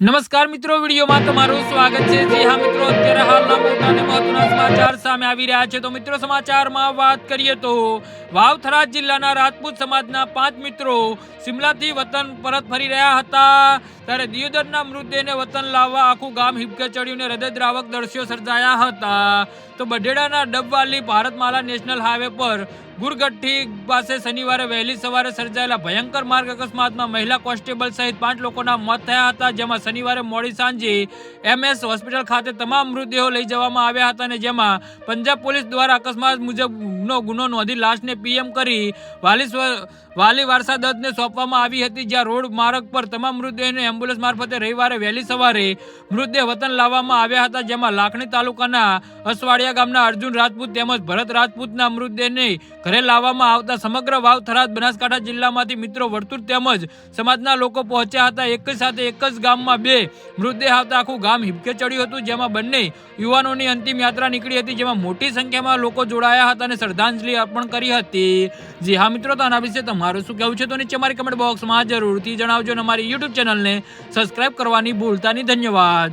નમસ્કાર મિત્રો, વિડીયોમાં તમારું સ્વાગત છે. જી હા મિત્રો, અત્યારે હાલના મોટા અને મહત્વના સમાચાર સામે આવી રહ્યા છે. તો મિત્રો, સમાચારમાં વાત કરીએ તો વાવથરા જિલ્લાના રાજપૂત સમાજના પાંચ મિત્રો, સિમલાથી વતન પરત ફરી રહ્યા હતા. ત્યારે દિયોદરના મૃતદેહને વતન લાવવા આખું ગામ હિપકે ચડ્યું હૃદયદ્રાવક દ્રશ્યો સર્જાયા હતા. તો બઢેડાના ડબવાલી ભારતમાલા નેશનલ હાઈવે પર ગુરગઠ્ઠી પાસે શનિવારે વહેલી સવારે સર્જાયેલા ભયંકર માર્ગ અકસ્માતમાં મહિલા કોન્સ્ટેબલ સહિત પાંચ લોકોના મોત થયા હતા, જેમાં શનિવારે મોડી સાંજે એમએસ હોસ્પિટલ ખાતે તમામ મૃતદેહો લઈ જવામાં આવ્યા હતા અને જેમાં પંજાબ પોલીસ દ્વારા અકસ્માત મુજબનો ગુનો નોંધી લાશને પીએમ કરી વાલી વાલી વારસાદતને સોંપવામાં આવી હતી, જ્યાં રોડ માર્ગ પર તમામ મૃતદેહને એમ્બ્યુલન્સ મારફતે રવિવારે વહેલી સવારે મૃતદેહ વતન લાવવામાં આવ્યા હતા, જેમાં લાખણી તાલુકાના અસવાડિયા ગામના અર્જુન રાજપૂત તેમજ ભરત રાજપૂતના મૃતદેહને ઘરે લાવવામાં આવતા સમગ્ર વાવ થરાદ બનાસકાંઠા જિલ્લામાંથી મિત્રો વર્તુળ તેમજ સમાજના લોકો પહોંચ્યા હતા. એક જ સાથે એક જ ગામમાં બે મૃતદેહ આવતા આખું ગામ હિબકે ચડ્યું હતું, જેમાં બંને યુવાનોની અંતિમ યાત્રા નીકળી હતી, જેમાં મોટી સંખ્યામાં લોકો જોડાયા હતા અને શ્રદ્ધાંજલિ અર્પણ કરી હતી. જી હા મિત્રો, તો આના વિશે તમારું શું કહેવું છે? તો નીચે અમારી કમેન્ટ બોક્સમાં જરૂરથી જણાવજો અને અમારી યુટ્યુબ ચેનલને સબસ્ક્રાઇબ કરવાની ભૂલતા નહીં ધન્યવાદ.